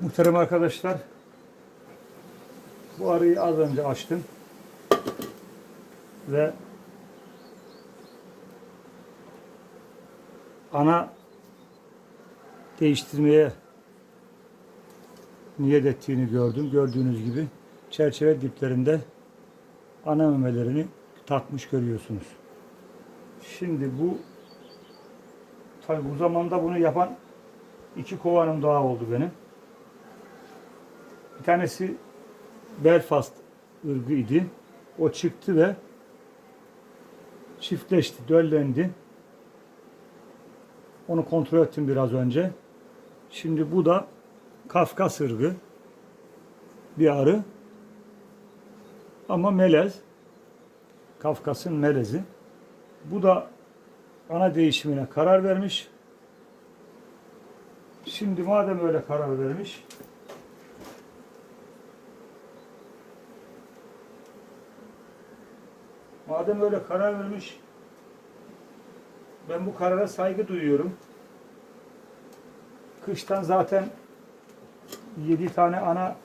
Muhterem arkadaşlar, bu arıyı az önce açtım ve ana değiştirmeye niyet ettiğini gördüm. Gördüğünüz gibi çerçeve diplerinde ana memelerini takmış görüyorsunuz. Şimdi bu tabi bu zamanda bunu yapan iki kovanım daha oldu benim. Tanesi Belfast ırgı idi. O çıktı ve çiftleşti, döllendi. Onu kontrol ettim biraz önce. Şimdi bu da Kafkas ırgı bir arı. Ama melez. Kafkas'ın melezi. Bu da ana değişimine karar vermiş. Şimdi madem öyle karar vermiş, madem öyle karar vermiş, ben bu karara saygı duyuyorum. Kıştan zaten 7 tane ana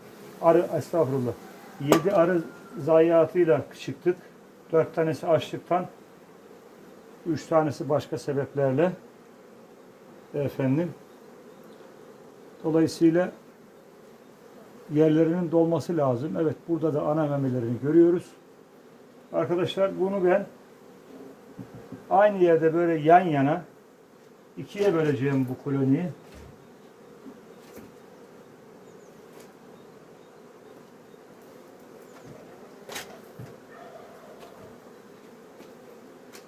arı, estağfurullah, 7 arı zayiatıyla çıktık. 4 tanesi açlıktan, 3 tanesi başka sebeplerle. Efendim, Dolayısıyla yerlerinin dolması lazım. Evet burada da ana memelerini görüyoruz. Arkadaşlar bunu ben aynı yerde böyle yan yana ikiye böleceğim bu koloniyi.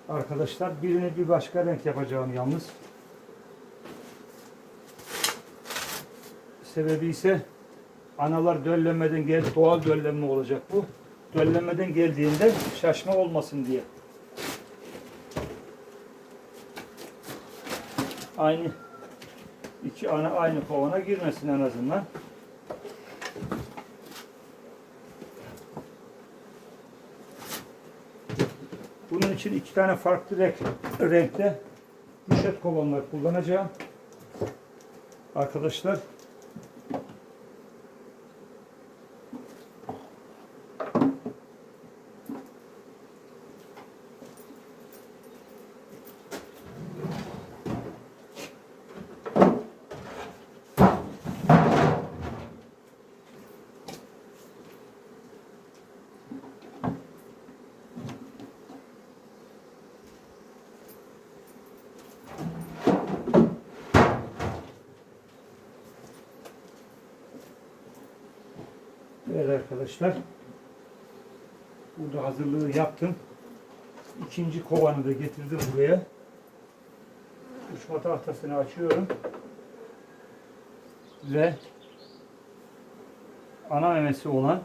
Arkadaşlar birini bir başka renk yapacağım yalnız. Sebebi ise analar döllenmeden gel doğal döllenme olacak bu. Döllenmeden geldiğinde şaşma olmasın diye. Aynı iki ana aynı kovana girmesin en azından. Bunun için iki tane farklı renk, renkte müşet kovanlar kullanacağım. Arkadaşlar Evet arkadaşlar. Burada hazırlığı yaptım. İkinci kovanı da getirdim buraya. Uçma tahtasını açıyorum. Ve ana memesi olan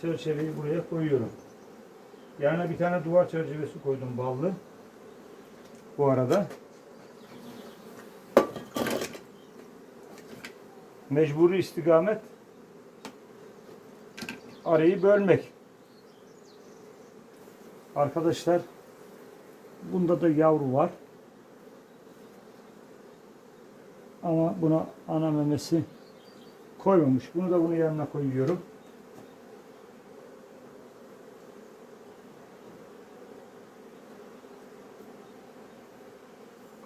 çerçeveyi buraya koyuyorum. Yanına bir tane duvar çerçevesi koydum ballı. Bu arada. Mecburi istikamet arayı bölmek. Arkadaşlar bunda da yavru var. Ama buna ana memesi koymamış. Bunu da bunun yanına koyuyorum.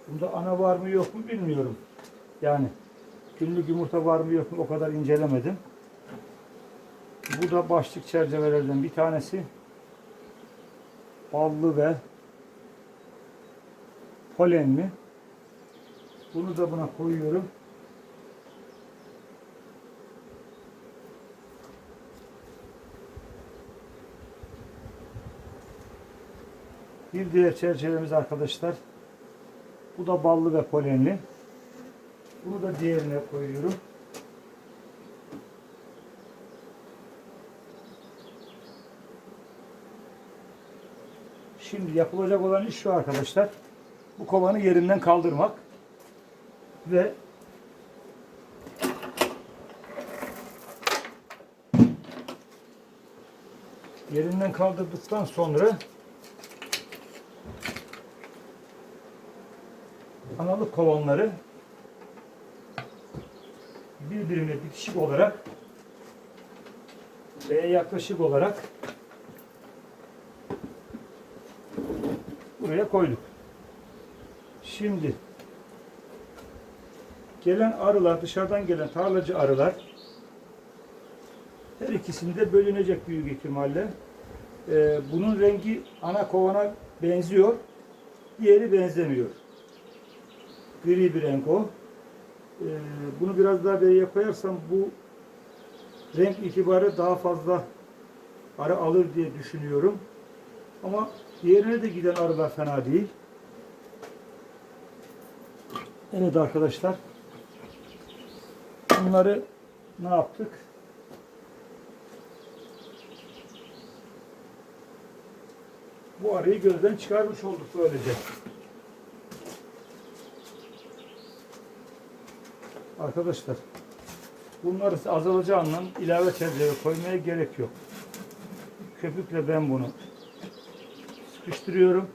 Bunda ana var mı yok mu bilmiyorum. Yani günlük yumurta var mı yok mu o kadar incelemedim. Bu da başlık çerçevelerden bir tanesi. Ballı ve polenli. Bunu da buna koyuyorum. Bir diğer çerçevemiz arkadaşlar. Bu da ballı ve polenli. Bunu da diğerine koyuyorum. Şimdi yapılacak olan iş şu arkadaşlar. Bu kovanı yerinden kaldırmak ve yerinden kaldırdıktan sonra analık kovanları birbirine bitişik olarak ve yaklaşık olarak buraya koyduk. Şimdi gelen arılar, dışarıdan gelen tarlacı arılar her ikisinde bölünecek büyük ihtimalle. Ee, bunun rengi ana kovana benziyor. Diğeri benzemiyor. Gri bir renk o. Ee, bunu biraz daha beriye koyarsam bu renk itibarı daha fazla arı alır diye düşünüyorum. Ama diğerine de giden arılar fena değil. Evet arkadaşlar. Bunları ne yaptık? Bu arıyı gözden çıkarmış olduk böylece. Arkadaşlar bunları azalacağından ilave çerçeve koymaya gerek yok. Köpükle ben bunu sıkıştırıyorum.